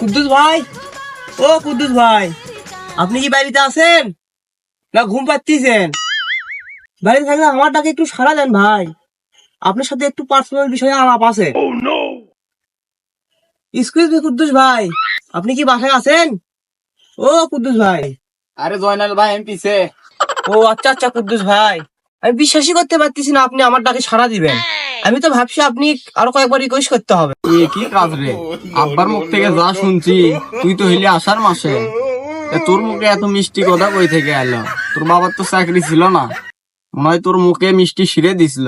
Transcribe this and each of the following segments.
কুদ্দুস ভাই। ও কুদ্দুস ভাই আপনি কি বাড়িতে আছেন? না ঘুম পাচ্ছিছেন বাড়িতে থাকলে আমার ডাকে একটু সারা দেন ভাই। আপনার সাথে একটু পার্সোনাল বিষয়ে আলাপ আছে। এক্সকিউজ মি কুদ্দুস ভাই আপনি কি বাসায় আছেন? ও কুদ্দুস ভাই। আরে জয়নাল ভাই আমি পিছে ও আচ্ছা আচ্ছা কুদ্দুস ভাই। আমি বিশ্বাসই করতে পারতেছি না আপনি আমার ডাকে সাড়া দিবেন। আমি তো ভাবছি আপনি আরও কয়েকবার রিকোয়েস্ট করতে হবে। এ কি কাজ রে? আব্বার মুখ থেকে যা শুনছি তুই তো হইলি আসার মাসে। তোর মুখে এত মিষ্টি কথা কই থেকে এলো তোর বাবার তো চাকরি ছিল না। মনে হয় তোর মুখে মিষ্টি শিরে দিছিল।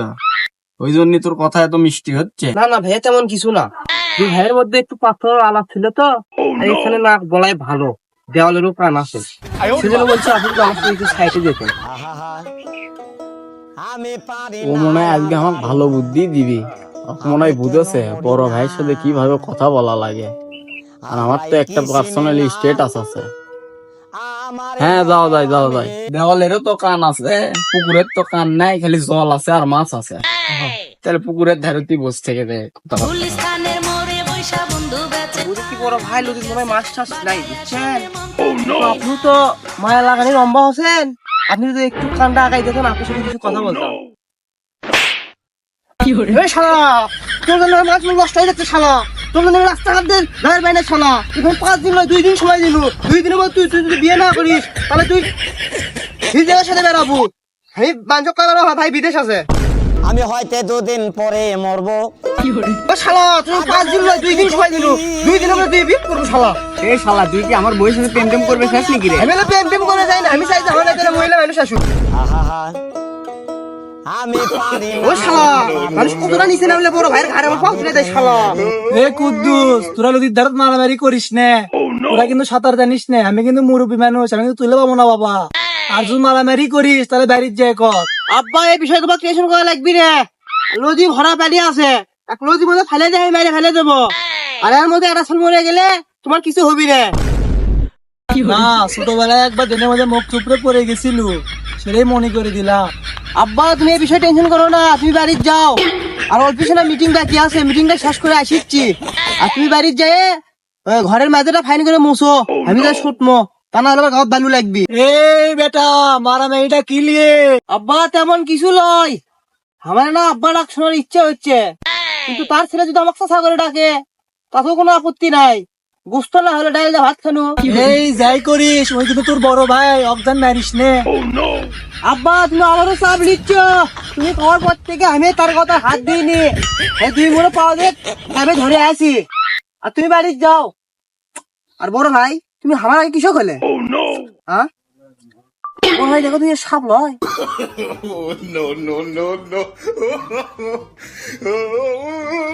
ওই জন্য তোর কথা এত মিষ্টি হচ্ছে। না না ভাইয়া তেমন কিছু না। দুই ভাইয়ের মধ্যে একটু পাথর আলাপ ছিল তো এখানে না বলাই ভালো দেওয়ালেরও প্রাণ আছে। সেজন্য বলছি আপনি তো আমার একটু সাইডে যেতেন। ও মনে হয় আজকে আমার ভালো বুদ্ধি দিবি। মনে হয় বুঝেছে বড় ভাইয়ের সাথে কীভাবে কথা বলা লাগে। আর আমার তো একটা পার্সোনালি স্টেটাস আছে। হ্যাঁ যাও যাই যাও যাই দেওয়ালেরও তো কান আছে পুকুরের তো কান নাই খালি জল আছে আর মাছ আছে। তাহলে পুকুরের ধারে তুই বসে থেকে দে বড় ভাই লোকের মাছ টাছ নাই বুঝছেন? আপনি তো মায়া লাগানি লম্বা হচ্ছেন আপনি যদি একটু কানটা আগাই দিতেন আপনার সাথে কিছু কথা বলতাম। শালা তোর জন্য মাছ নষ্ট হয়ে যাচ্ছে শালা। তোর জন্য আমি রাস্তাঘাট দিয়ে গায়ের বাইরে শালা। এখন পাঁচ দিন নয় দুই দিন সময় দিল। দুই দিনের মধ্যে তুই তুই যদি বিয়ে না করিস তাহলে তুই নিজের সাথে বেরাবো। আমি বাঞ্চক কালার ভাই বিদেশ আছে। আমি হয়তো দুদিন পরে মরবো। শালা পাঁচ দিন নয় দুই দিন সময় দিল। দুই দিনের মধ্যে তুই বিয়ে করব শালা। এই শালা তুই কি আমার বইয়ের সাথে প্রেম টেম করবে শেষ নাকি রে? আমি প্রেম টেম করে যাই না আমি চাই যে মহিলা মানুষ আসুক। আহা আমি পারি ও শালা মানুষ কতটা নিচে নামলে বড় ভাইয়ের ঘাড়ে আমার পাও তুলে দেয় শালা। এ কুদ্দুস তোরা নদীর ধারত মারামারি করিস না। তোরা কিন্তু সাঁতার জানিস না আমি কিন্তু মুরব্বী মানুষ আমি কিন্তু তুলে পাবো না বাবা। আর যদি মারামারি করিস তাহলে বাড়ির যাই কর। আব্বা এই বিষয়ে তোমার ক্রিয়েশন করা লাগবি রে নদী ভরা পানি আছে। এক নদীর মধ্যে ফেলে দেয় মেরে ফেলে দেবো। আর এর মধ্যে একটা মরে গেলে তোমার কিছু হবি রে না ছোটবেলায় একবার দিনের মধ্যে মুখ চুপড়ে পড়ে গেছিল। সেটাই মনে করে দিলাম। আব্বা তুমি এই বিষয়ে টেনশন করো না তুমি যাও। আর অল্প সময় মিটিং বাকি আছে মিটিংটা শেষ করে আসিচ্ছি। আর তুমি ঘরের মাঝেটা ফাইন করে মুছো। আমি যা শুটমো তা না হলে গাঁত বালু লাগবি। এই বেটা মারামারিটা কি লিয়ে আব্বা তেমন কিছু লয়। আমার না আব্বা ডাক শোনার ইচ্ছা হচ্ছে। কিন্তু তার ছেলে যদি আমাকে করে ডাকে তাতেও কোনো আপত্তি নাই। গুস্ত না হলে ডাইল ভাত খানো। এই যাই করিস ওই কিন্তু তোর বড় ভাই অবদান মারিস নে। আব্বা তুমি আমারও চাপ তুমি খাওয়ার পর থেকে আমি তার কথা হাত দিইনি। দুই মনে পাওয়া দিয়ে আমি ধরে আসি আর তুমি বাড়ি যাও। আর বড় ভাই তুমি আমার আগে কিসব হলে হ্যাঁ? বড় ভাই দেখো তুমি সাপ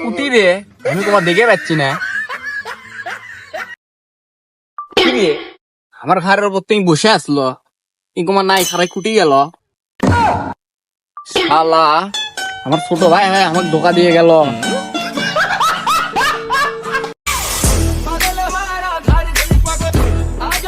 কুটি রে আমি তোমার দেখে পাচ্ছি না কি রে আমার ঘরের উপর তুমি বসে আসলো। ই নাই খারাই কুটি গেল। শালা, আমার ছোট ভাই ভাই আমার ধোকা দিয়ে গেল।